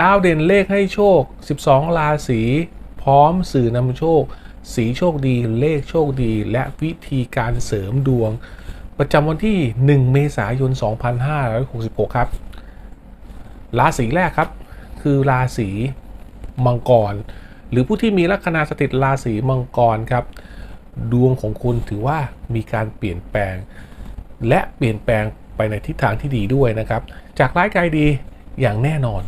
ดาวเด่นเลขให้โชค 12 ราศีพร้อมสื่อนำโชค สีโชคดีเลขโชคดี และวิธีการเสริมดวง ประจำวันที่ 1 เมษายน 2566 ครับ ราศีแรกครับ คือราศีมังกร หรือผู้ที่มีลัคนาสถิตราศีมังกรครับ ดวงของคุณถือว่ามีการเปลี่ยนแปลง และเปลี่ยนแปลงไปในทิศทางที่ดีด้วยนะครับ จากร้ายกลายดีอย่างแน่นอน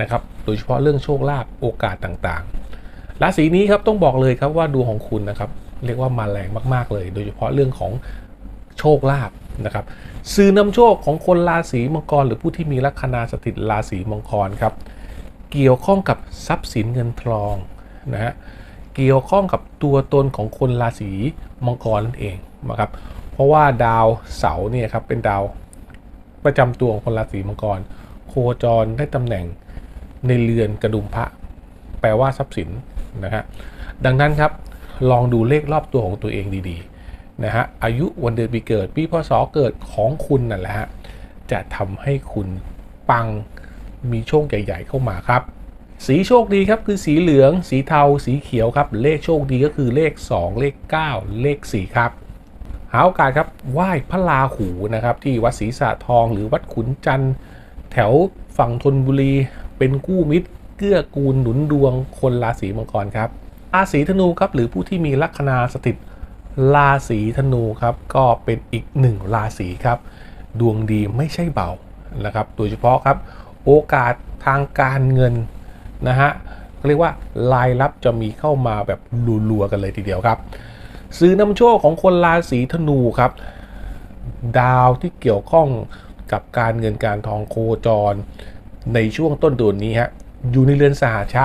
นะครับ โดยเฉพาะเรื่องโชคลาภโอกาสต่างๆ ราศีนี้ครับต้องบอกเลยครับว่าดวงของคุณนะครับเรียกว่ามาแรงมากๆเลย โดยเฉพาะเรื่องของโชคลาภนะครับสื่อนำโชคของคนราศีมังกร หรือผู้ที่มีลัคนาสถิตราศีมังกรครับ เกี่ยวข้องกับทรัพย์สินเงินทองนะฮะเกี่ยวข้องกับตัวตนของคนราศีมังกรนั่นเองนะครับเพราะว่าดาวเสาร์เนี่ยครับเป็นดาวประจำตัวของคนราศีมังกร โคจรได้ตำแหน่ง ในเรือนกระดุมพระ แปลว่าทรัพย์สินนะฮะดังนั้นครับลองดูเลขรอบตัวของตัวเองดีๆนะฮะอายุวันเดือนปีเกิดปีพศเกิดของคุณนั่นแหละฮะจะทำให้คุณปังมีโชคใหญ่ ๆ เข้ามาครับ สีโชคดีครับคือสีเหลือง สีเทา สีเขียวครับ เลขโชคดีก็คือเลข 2 เลข 9 เลข 4 ครับ หาโอกาสครับไหว้พระราหูนะครับ ที่วัดศรีสะทองหรือวัดขุนจันทร์แถวฝั่งธนบุรี เป็นกู้มิตรเกื้อกูลหนุนดวงคนราศีมังกรครับ ราศีธนูครับหรือผู้ที่มีลัคนาสถิตราศีธนูครับก็เป็นอีกหนึ่งราศีครับ ดวงดีไม่ใช่เบานะครับ โดยเฉพาะครับโอกาสทางการเงินนะฮะเรียกว่ารายรับจะมีเข้ามาแบบรัวๆกันเลยทีเดียวครับ ซื้อนำโชคของคนราศีธนูครับ ดาวที่เกี่ยวข้องกับการเงินการทองโคจร ในช่วงต้นเดือนนี้ฮะอยู่ในเรือนสหชะ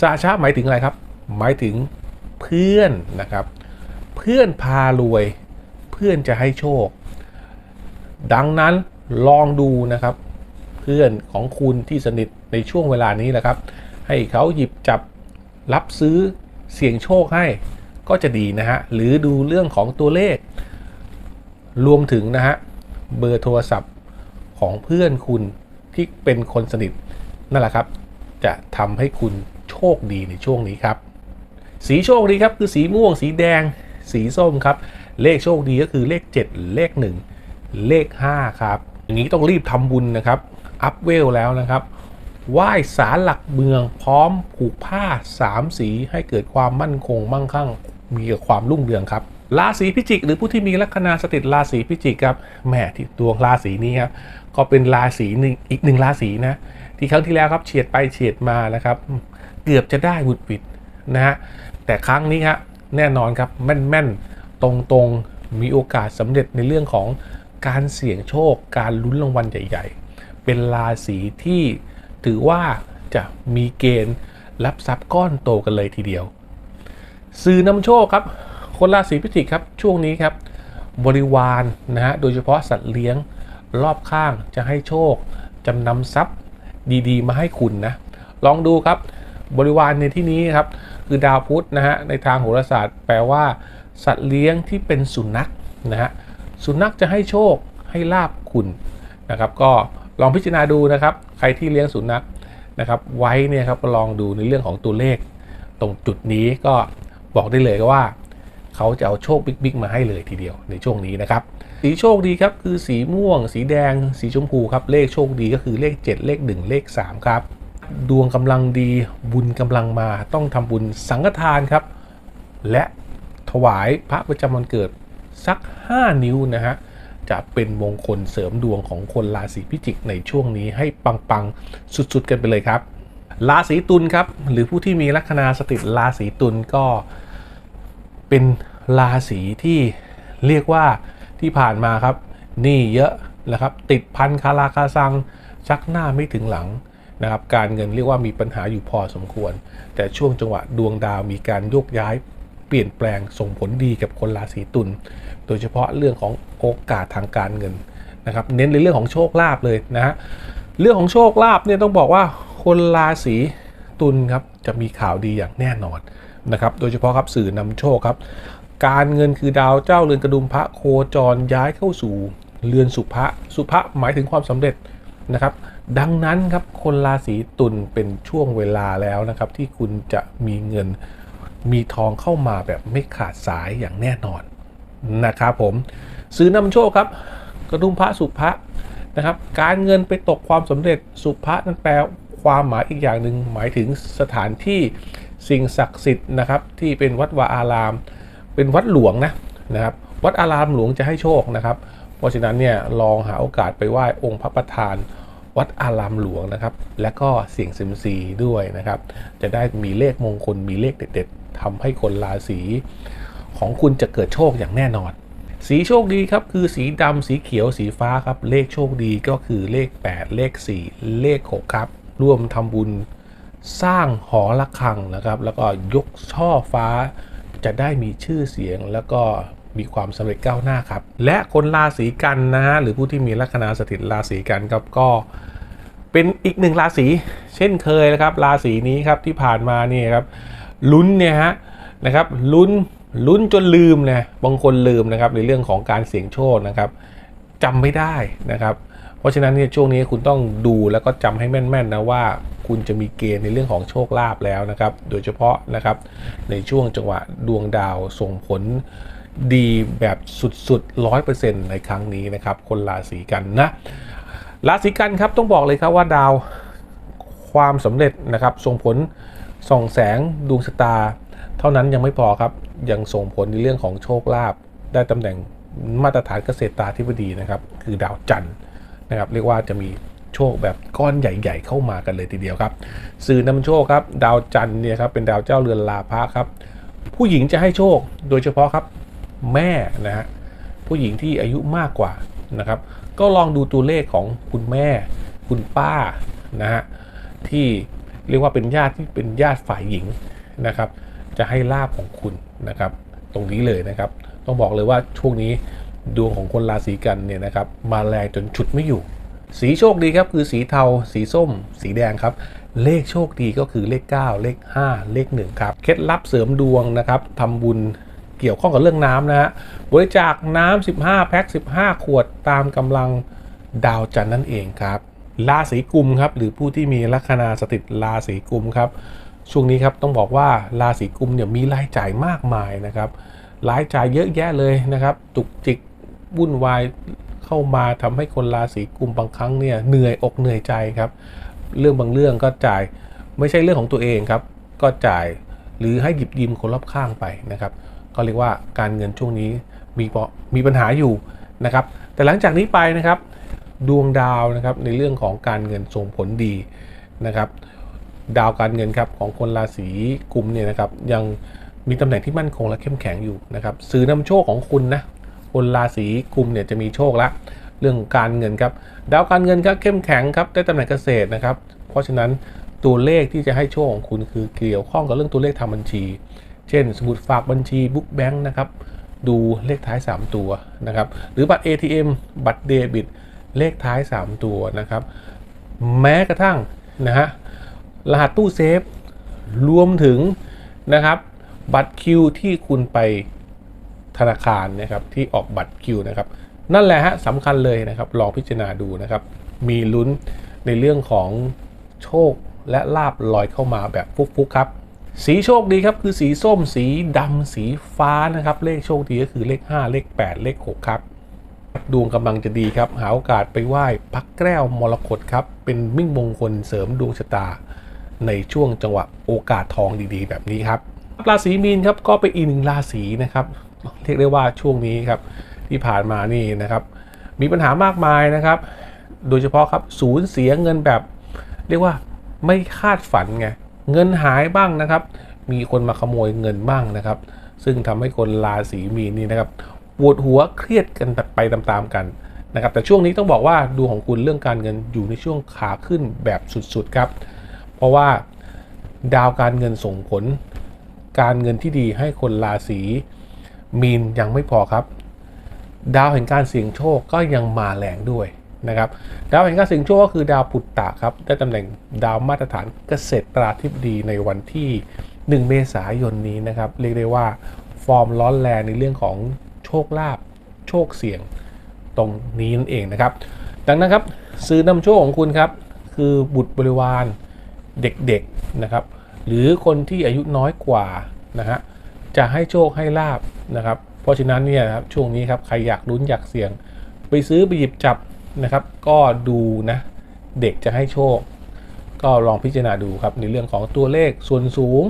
สหชะหมายถึงอะไรครับ หมายถึงเพื่อนนะครับ เพื่อนพารวย เพื่อนจะให้โชค ดังนั้นลองดูนะครับ เพื่อนของคุณที่สนิทในช่วงเวลานี้แหละครับ ให้เขาหยิบจับรับซื้อเสี่ยงโชคให้ก็จะดีนะฮะ หรือดูเรื่องของตัวเลข รวมถึงนะฮะ เบอร์โทรศัพท์ของเพื่อนคุณ ที่เป็นคนสนิทนั่นแหละครับ จะทำให้คุณโชคดีในช่วงนี้ครับ สีโชคดีครับคือสีม่วง สีแดง สีส้มครับ เลขโชคดีก็คือเลข 7 เลข 1 เลข 5 ครับ อย่างนี้ต้องรีบทำบุญนะครับ อัพเวลแล้วนะครับไหว้สารหลักเมืองพร้อมผูกผ้า3สีให้เกิดความมั่นคงมั่งคั่ง มีความรุ่งเรืองครับ ราศีพิจิก หรือผู้ที่มีลัคนาสถิตราศีพิจิกครับแหมที่ตัวราศีนี้ครับก็เป็นราศีหนึ่งอีกหนึ่งราศีนะ ที่ครั้งที่แล้วครับเฉียดไปเฉียดมานะครับ เกือบจะได้บุดปิดนะฮะแต่ครั้งนี้ครับแน่นอนครับแม่นๆ ตรงๆ มีโอกาสสำเร็จในเรื่องของการเสี่ยงโชค การลุ้นรางวัลใหญ่ ๆ เป็นราศีที่ถือว่าจะมีเกณฑ์รับทรัพย์ก้อนโตกันเลยทีเดียว สื่อนำโชคครับ คนราศีพิจิกครับช่วงนี้ครับบริวารนะฮะโดยเฉพาะสัตว์เลี้ยงรอบข้างจะให้โชคจำนำทรัพย์ดีๆ มาให้คุณนะลองดูครับบริวารในที่นี้ครับคือดาวพุธนะฮะในทางโหราศาสตร์แปลว่า สัตว์เลี้ยงที่เป็นสุนัขนะฮะสุนัขจะให้โชคให้ลาบคุณนะครับก็ลองพิจารณาดูนะครับ ใครที่เลี้ยงสุนัขนะครับไว้เนี่ยครับลองดูในเรื่องของตัวเลข ตรงจุดนี้ก็บอกได้เลยว่า เขาจะเอาโชคบิ๊กๆมาให้เลยทีเดียวในช่วงนี้นะครับ สีโชคดีครับคือสีม่วง สีแดง สีชมพูครับเลขโชคดีก็คือเลข 7 เลข 1 เลข 3 ครับ ดวงกำลังดีบุญกำลังมาต้องทำบุญสังฆทานครับ และถวายพระประจำวันเกิดสัก 5 นิ้วนะฮะจะเป็นมงคลเสริมดวงของคนราศีพิจิกในช่วงนี้ให้ปังๆสุดๆกันไปเลยครับ ราศีตุลครับ หรือผู้ที่มีลัคนาสถิตราศีตุลก็เป็น ราศีที่เรียกว่าที่ผ่านมาครับหนี้เยอะนะครับ ติดพันคาราคาซัง ชักหน้าไม่ถึงหลังนะครับ การเงินเรียกว่ามีปัญหาอยู่พอสมควร แต่ช่วงจังหวะดวงดาวมีการโยกย้ายเปลี่ยนแปลงส่งผลดีกับคนราศีตุล โดยเฉพาะเรื่องของโอกาสทางการเงินนะครับ เน้นในเรื่องของโชคลาภเลยนะฮะ เรื่องของโชคลาภเนี่ยต้องบอกว่าคนราศี ตุลครับจะมีข่าวดีอย่างแน่นอนนะครับ โดยเฉพาะครับสื่อนำโชคครับ การเงินคือดาวเจ้าเรือนกระดุมพระโคจรย้ายเข้าสู่เรือนสุภะสุภะหมายถึงความสำเร็จนะครับ ดังนั้นครับคนราศีตุลเป็นช่วงเวลาแล้วนะครับ ที่คุณจะมีเงินมีทองเข้ามาแบบไม่ขาดสายอย่างแน่นอนนะครับผมซื้อนำโชคครับ กระดุมพระสุภะนะครับ การเงินไปตกความสำเร็จสุภะนั่นแปล ความหมายอีกอย่างหนึ่งหมายถึงสถานที่สิ่งศักดิ์สิทธิ์นะครับ ที่เป็นวัดวาอาราม เป็นวัดหลวงนะนะครับ วัดอารามหลวงจะให้โชคนะครับ เพราะฉะนั้นเนี่ยลองหาโอกาสไปไหว้องค์พระประธาน วัดอารามหลวงนะครับ และก็เสี่ยงซิมซีด้วยนะครับ จะได้มีเลขมงคลมีเลขเด็ดๆทำให้คนราศีของคุณจะเกิดโชคอย่างแน่นอน สีโชคดีครับคือสีดำสีเขียวสีฟ้าครับ เลขโชคดีก็คือเลข 8 เลข 4 เลข 6 ครับ ร่วมทำบุญสร้างหอระฆังนะครับ แล้วก็ยกช่อฟ้าจะได้มีชื่อเสียงแล้วก็มีความสำเร็จก้าวหน้าครับ และคนราศีกันนะฮะหรือผู้ที่มีลัคนาสถิตราศีกันครับก็เป็นอีกหนึ่งราศีเช่นเคยนะครับ ราศีนี้ครับที่ผ่านมานี่ครับลุ้นเนี่ยฮะนะครับลุ้นลุ้นจนลืมนะบางคนลืมนะครับในเรื่องของการเสี่ยงโชคนะครับจำไม่ได้นะครับ เพราะฉะนั้นเนี่ยช่วงนี้คุณต้องดูแล้วก็จำให้แม่นๆนะว่า คุณจะมีเกณฑ์ในเรื่องของโชคลาภแล้วนะครับ โดยเฉพาะนะครับในช่วงจังหวะดวงดาวส่งผลดีแบบสุดๆ100%ในครั้งนี้นะครับ คนราศีกันนะราศีกันครับต้องบอกเลยครับว่าดาวความสำเร็จนะครับ ส่งผลส่องแสงดวงชะตา เท่านั้นยังไม่พอครับยังส่งผลในเรื่องของโชคลาภได้ตำแหน่งมาตรฐานเกษตรตาธิบดีนะครับ คือดาวจันทร์ นะครับเรียกว่าจะมีโชคแบบก้อนใหญ่ ๆ เข้ามากันเลยทีเดียวครับ สื่อนำโชคครับ ดาวจันทร์เนี่ยครับเป็นดาวเจ้าเรือนลาภะครับ ผู้หญิงจะให้โชคโดยเฉพาะครับแม่นะฮะผู้หญิงที่อายุมากกว่านะครับ ก็ลองดูตัวเลขของคุณแม่ คุณป้านะฮะที่เรียกว่าเป็นญาติที่เป็นญาติฝ่ายหญิงนะครับ จะให้ลาบของคุณนะครับ ตรงนี้เลยนะครับ ต้องบอกเลยว่าช่วงนี้ ดวงของคนราศีกันเนี่ยนะครับมาแรงจนฉุดไม่อยู่ สีโชคดีครับคือสีเทา สีส้ม สีแดงครับ เลขโชคดีก็คือเลข 9 เลข 5 เลข1ครับเคล็ดลับเสริมดวงนะครับทำบุญเกี่ยวข้องกับเรื่องน้ำนะฮะบริจาคน้ำ15 แพ็ค 15 ขวดตามกำลังดาวจันทร์นั่นเองครับราศีกุมครับหรือผู้ที่มีลัคนาสถิตราศีกุมครับช่วงนี้ครับต้องบอกว่าราศีกุมเนี่ยมีรายจ่ายมากมายนะครับรายจ่ายเยอะแยะเลยนะครับจุกจิก วุ่นวายเข้ามาทำให้คนราศีกุมบางครั้งเนี่ยเหนื่อยอกเหนื่อยใจครับ เรื่องบางเรื่องก็จ่ายไม่ใช่เรื่องของตัวเองครับ ก็จ่ายหรือให้หยิบยืมคนรอบข้างไปนะครับ ก็เรียกว่าการเงินช่วงนี้มีปมีปัญหาอยู่นะครับ แต่หลังจากนี้ไปนะครับ ดวงดาวนะครับในเรื่องของการเงินส่งผลดีนะครับ ดาวการเงินครับของคนราศีกุมเนี่ยนะครับยังมีตำแหน่งที่มั่นคงและเข้มแข็งอยู่นะครับสื่อนำโชคของคุณนะ คนราศีกุมเนี่ยจะมีโชคละเรื่องการเงินครับดาวการเงินครับเข้มแข็งครับได้ตำแหน่งเกษตรนะครับ เพราะฉะนั้นตัวเลขที่จะให้โชคของคุณคือเกี่ยวข้องกับเรื่องตัวเลขทางบัญชี เช่น สมุดฝากบัญชีบุ๊กแบงค์นะครับดูเลขท้าย 3 ตัวนะครับหรือบัตร ATM บัตรเดบิตเลขท้าย 3 ตัวนะครับ แม้กระทั่งนะฮะรหัสตู้เซฟรวมถึงนะครับบัตรคิวที่คุณไป ธนาคารนะครับที่ออกบัตรคิวนะครับนั่นแหละฮะสำคัญเลยนะครับลองพิจารณาดูนะครับ มีลุ้นในเรื่องของโชคและลาบลอยเข้ามาแบบฟุกๆครับสีโชคดีครับคือสีส้มสีดำสีฟ้านะครับ เลขโชคดีก็คือเลข 5 เลข 8 เลข 6 ครับ ดวงกำลังจะดีครับ หาโอกาสไปไหว้พักแก้วมรกตครับ เป็นมิ่งมงคลเสริมดวงชะตา ในช่วงจังหวะโอกาสทองดีๆ แบบนี้ครับราศีมีนครับก็เป็นอีกหนึ่งราศีนะครับ เรียกได้ว่าช่วงนี้ครับที่ผ่านมานี่นะครับ มีปัญหามากมายนะครับ โดยเฉพาะครับสูญเสียเงินแบบ เรียกว่าไม่คาดฝันไงเงินหายบ้างนะครับ มีคนมาขโมยเงินบ้างนะครับ ซึ่งทำให้คนราศีมีนนี่นะครับปวดหัวเครียดกันไปตามๆกันนะครับ แต่ช่วงนี้ต้องบอกว่าดวงของคุณเรื่องการเงินอยู่ในช่วงขาขึ้นแบบสุดๆครับ เพราะว่าดาวการเงินส่งผล การเงินที่ดีให้คนราศี มีนยังไม่พอครับ ดาวแห่งการเสี่ยงโชคก็ยังมาแรงด้วยนะครับดาวแห่งการเสี่ยงโชคก็คือดาวปุตตะครับได้ตำแหน่งดาวมาตรฐานเกษตราธิบดีในวันที่ 1 เมษายนนี้นะครับเรียกได้ว่าฟอร์มร้อนแรงในเรื่องของโชคลาภโชคเสี่ยงตรงนี้นั่นเองนะครับ ดังนั้นครับซื้อนำโชคของคุณครับคือบุตรบริวารเด็กๆนะครับ หรือคนที่อายุน้อยกว่านะฮะจะให้โชคให้ลาบ นะครับเพราะฉะนั้นเนี่ยครับช่วงนี้ครับใครอยากลุ้นอยากเสี่ยง ไปซื้อไปหยิบจับนะครับ ก็ดูนะเด็กจะให้โชค ก็ลองพิจารณาดูครับในเรื่องของตัวเลขส่วนสูง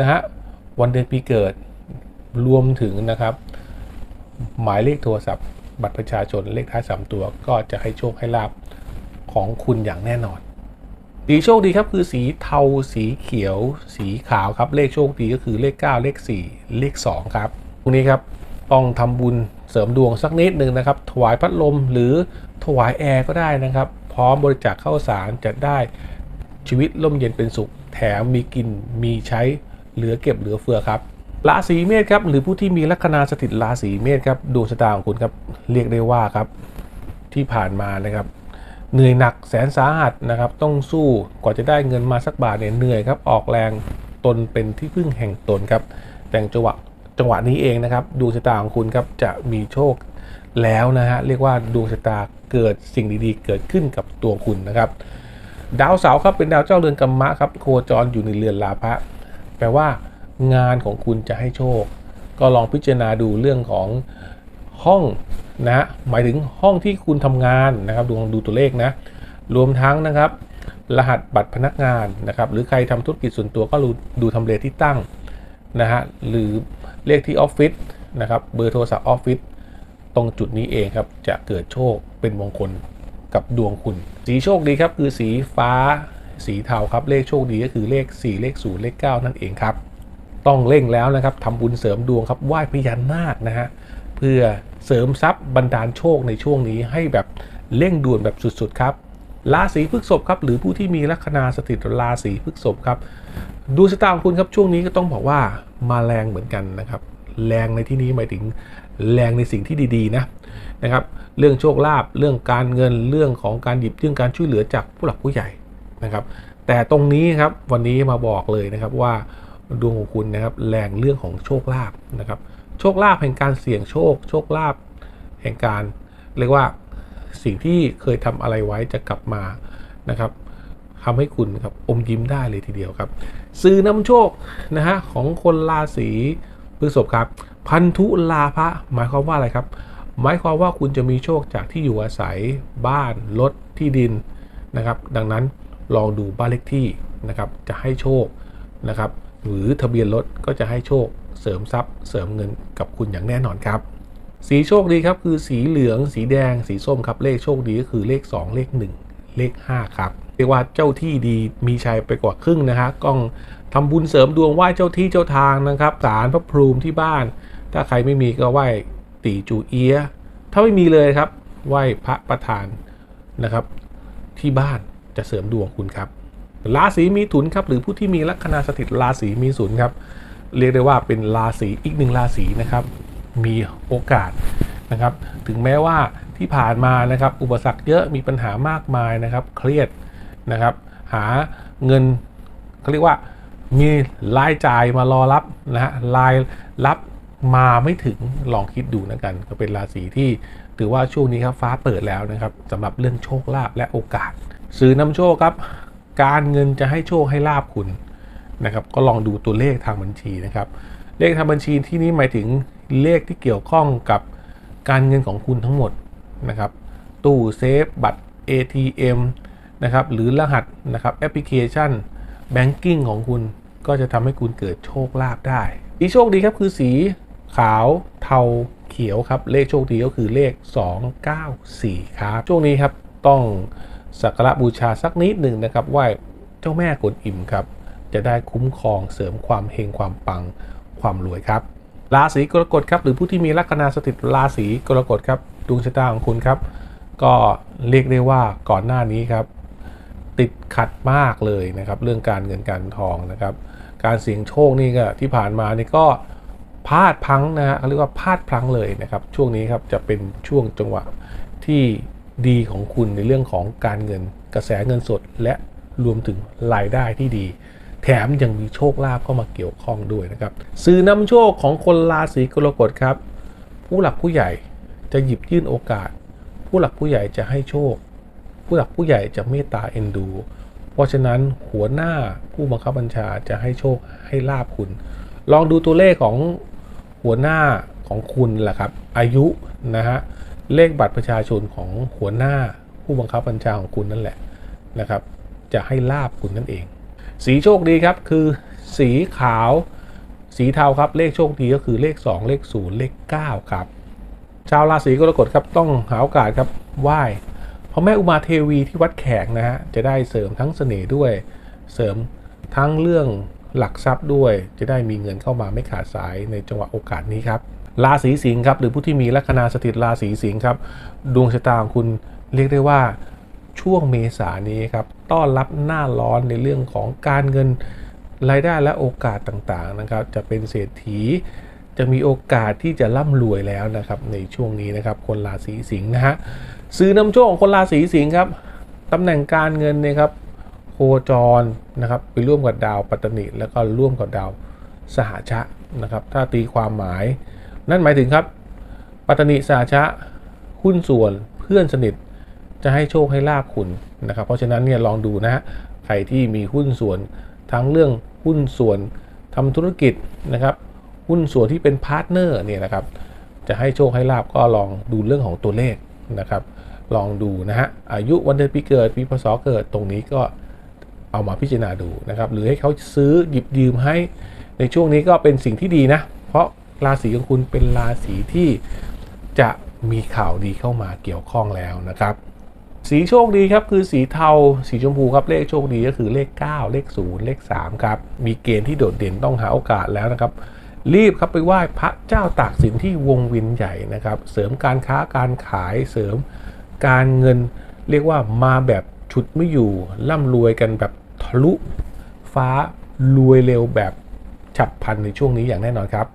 นะฮะวันเดือนปีเกิดรวมถึงนะครับ หมายเลขโทรศัพท์ บัตรประชาชนเลขท้าย 3 ตัว ก็จะให้โชคให้ลาบของคุณอย่างแน่นอน สีโชคดีครับคือสีเทาสีเขียว สีขาวครับเลขโชคดีก็คือเลข 9 เลข 4 เลข 2 ครับ ตรงนี้ครับต้องทำบุญเสริมดวงสักนิดหนึ่งนะครับ ถวายพัดลมหรือถวายแอร์ก็ได้นะครับ พร้อมบริจาคข้าวสารจะได้ชีวิตร่มเย็นเป็นสุข แถมมีกินมีใช้เหลือเก็บเหลือเฟือครับราศีเมษครับหรือผู้ที่มีลัคนาสถิตราศีเมษครับดวงชะตาของคุณครับเรียกได้ว่าครับที่ผ่านมานะครับเหนื่อยหนักแสนสาหัสนะครับ ต้องสู้กว่าจะได้เงินมาสักบาทเนี่ยเหนื่อยครับออกแรงตนเป็นที่พึ่งแห่งตนครับแต่จังหวะ จังหวะนี้เองนะครับดวงชะตาของคุณครับจะมีโชคแล้วนะฮะเรียกว่าดวงชะตาเกิดสิ่งดีๆ เกิดขึ้นกับตัวคุณนะครับ ดาวเสาร์ครับเป็นดาวเจ้าเรือนกรรมะครับโคจรอยู่ในเรือนลาภะแปลว่างานของคุณจะให้โชค ก็ลองพิจารณาดูเรื่องของห้องนะฮะหมายถึงห้องที่คุณทำงานนะครับดูลองดูตัวเลขนะรวมทั้งนะครับ รหัสบัตรพนักงานนะครับ หรือใครทำธุรกิจส่วนตัวก็ดูดูทำเลที่ตั้งนะฮะหรือ เลขที่ออฟฟิศนะครับเบอร์โทรศัพท์ออฟฟิศตรงจุดนี้เองครับจะเกิดโชคเป็นมงคลกับดวงคุณ สีโชคดีครับคือสีฟ้าสีเทาครับเลขโชคดีก็คือเลข 4 เลข0เลข 9 นั่นเองครับ ต้องเร่งแล้วนะครับทำบุญเสริมดวงครับไหว้พญานาคนะฮะเพื่อเสริมทรัพย์บันดาลโชคในช่วงนี้ให้แบบเร่งด่วนแบบสุดๆครับราศีพฤษภครับหรือผู้ที่มีลัคนาสถิตราศีพฤษภครับ ดูสตาร์ของคุณครับช่วงนี้ก็ต้องบอกว่ามาแรงเหมือนกันนะครับ แรงในที่นี้หมายถึงแรงในสิ่งที่ดีๆนะนะครับ เรื่องโชคลาภเรื่องการเงินเรื่องของการหยิบยื่นการช่วยเหลือจากผู้หลักผู้ใหญ่นะครับ แต่ตรงนี้ครับวันนี้มาบอกเลยนะครับว่าดวงของคุณนะครับแรงเรื่องของโชคลาภนะครับ โชคลาภแห่งการเสี่ยงโชค โชคลาภแห่งการเรียกว่าสิ่งที่เคยทำอะไรไว้จะกลับมานะครับ ทำให้คุณครับอมยิ้มได้เลยทีเดียวครับ สื่อนำโชคนะฮะของคนราศีพฤษภครับ พันธุลาภะหมายความว่าอะไรครับ หมายความว่าคุณจะมีโชคจากที่อยู่อาศัยบ้านรถที่ดินนะครับ ดังนั้นลองดูบ้านเลขที่นะครับจะให้โชคนะครับหรือทะเบียนรถก็จะให้โชคเสริมทรัพย์ เสริมเงินกับคุณอย่างแน่นอนครับ สีโชคดีครับคือสีเหลือง สีแดง สีส้มครับเลขโชคดีก็คือเลข 2 เลข 1 เลข 5 ครับ เรียกว่าเจ้าที่ดีมีชัยไปกว่าครึ่งนะฮะก้องทำบุญเสริมดวงไหว้เจ้าที่เจ้าทางนะครับศาลพระพรูมิที่บ้าน ถ้าใครไม่มีก็ไหว้ตีจูเอียถ้าไม่มีเลยครับ ไหว้พระประธานนะครับ ที่บ้านจะเสริมดวงคุณครับราศีมีถุนครับหรือผู้ที่มีลัคนาสถิตราศีมีถุนครับ เรียกได้ว่าเป็นราศีอีกหนึ่งราศีนะครับ มีโอกาสนะครับ ถึงแม้ว่าที่ผ่านมานะครับ อุปสรรคเยอะมีปัญหามากมายนะครับ เครียด นะครับ หาเงินเขาเรียกว่ามีรายจ่ายมารอรับนะฮะรายรับมาไม่ถึงลองคิดดูนะกัน ก็เป็นราศีที่ถือว่าช่วงนี้ครับฟ้าเปิดแล้วนะครับสำหรับเรื่องโชคลาภและโอกาสสื่อนำโชคครับ การเงินจะให้โชคให้ลาบคุณนะครับ ก็ลองดูตัวเลขทางบัญชีนะครับ เลขทางบัญชีที่นี้หมายถึงเลขที่เกี่ยวข้องกับการเงินของคุณทั้งหมดนะครับ ตู้เซฟบัตร ATM นะครับหรือรหัสนะครับแอปพลิเคชัน Banking ของคุณก็จะทำให้คุณเกิดโชคลาภได้สีโชคดีครับคือสีขาวเทาเขียวครับ เลขโชคดีก็คือเลข 294 ครับ ช่วงนี้ครับต้องสักการะบูชาสักนิดหนึ่งนะครับไหว้เจ้าแม่กวนอิมครับ จะได้คุ้มครองเสริมความเฮงความปังความรวยครับ ราศีกรกฎครับ หรือผู้ที่มีลัคนาสถิตราศีกรกฎครับดวงชะตาของคุณครับ ก็เรียกได้ว่าก่อนหน้านี้ครับ ติดขัดมากเลยนะครับเรื่องการเงินการทองนะครับ การเสี่ยงโชคนี่ก็ที่ผ่านมานี่ก็พลาดพลังนะฮะเขาเรียกว่าพลาดพลังเลยนะครับ ช่วงนี้ครับจะเป็นช่วงจังหวะที่ดีของคุณในเรื่องของการเงินกระแสเงินสดและรวมถึงรายได้ที่ดี แถมยังมีโชคลาภเข้ามาเกี่ยวข้องด้วยนะครับสื่อนำโชคของคนราศีกรกฎครับ ผู้หลักผู้ใหญ่จะหยิบยื่นโอกาส ผู้หลักผู้ใหญ่จะให้โชค ผู้หลักผู้ใหญ่จะเมตตาเอ็นดู เพราะฉะนั้นหัวหน้าผู้บังคับบัญชาจะให้โชคให้ลาบคุณ ลองดูตัวเลขของหัวหน้าของคุณแหละครับ อายุนะฮะเลขบัตรประชาชนของหัวหน้าผู้บังคับบัญชาของคุณนั่นแหละนะครับ จะให้ลาบคุณนั่นเอง สีโชคดีครับคือสีขาว สีเทาครับเลขโชคดีก็คือเลข 2 เลข 0 เลข 9 ครับ ชาวราศีกรกฎครับต้องหาโอกาสครับไหว้ ระแม่อุมาเทวีที่วัดแขกนะฮะจะได้เสริมทั้งเสน่ห์ด้วย เสริมทั้งเรื่องหลักทรัพย์ด้วย จะได้มีเงินเข้ามาไม่ขาดสายในจังหวะโอกาสนี้ครับราศีสิงห์ครับหรือผู้ที่มีลัคนาสถิตราศีสิงห์ครับดวงชะตาของคุณเรียกได้ว่าช่วงเมษานนี้ครับต้อนรับหน้าร้อนในเรื่องของการเงินรายได้และโอกาสต่างๆนะครับ จะเป็นเศรษฐีจะมีโอกาสที่จะร่ำรวยแล้วนะครับในช่วงนี้นะครับคนราศีสิงห์นะฮะ ซื้อนำโชคของคนราศีสิงห์ครับตำแหน่งการเงินเนี่ยครับโคจรนะครับไปร่วมกับดาวปัตตนิแล้วก็ร่วมกับดาวสหชะนะครับ ถ้าตีความหมาย นั่นหมายถึงครับ ปัตตนิสหชะหุ้นส่วนเพื่อนสนิทจะให้โชคให้ลาบคุณนะครับ เพราะฉะนั้นเนี่ยลองดูนะฮะใครที่มีหุ้นส่วนทั้งเรื่องหุ้นส่วนทำธุรกิจนะครับ หุ้นส่วนที่เป็นพาร์ทเนอร์เนี่ยนะครับ จะให้โชคให้ลาบก็ลองดูเรื่องของตัวเลขนะครับ ลองดูนะฮะอายุวันเดือนปีเกิดปีพศเกิดตรงนี้ก็เอามาพิจารณาดูนะครับหรือให้เขาซื้อหยิบยืมให้ในช่วงนี้ก็เป็นสิ่งที่ดีนะ เพราะราศีของคุณเป็นราศีที่จะมีข่าวดีเข้ามาเกี่ยวข้องแล้วนะครับ สีโชคดีครับคือสีเทา สีชมพูครับเลขโชคดีก็คือเลข 9 เลข 0 เลข3ครับมีเกณฑ์ที่โดดเด่นต้องหาโอกาสแล้วนะครับ รีบครับไปไหว้พระเจ้าตากสินที่วงวินใหญ่นะครับ เสริมการค้าการขายเสริม การเงินเรียกว่ามาแบบฉุดไม่อยู่ร่ำรวยกันแบบทะลุฟ้ารวยเร็วแบบฉับพลันในช่วงนี้อย่างแน่นอนครับ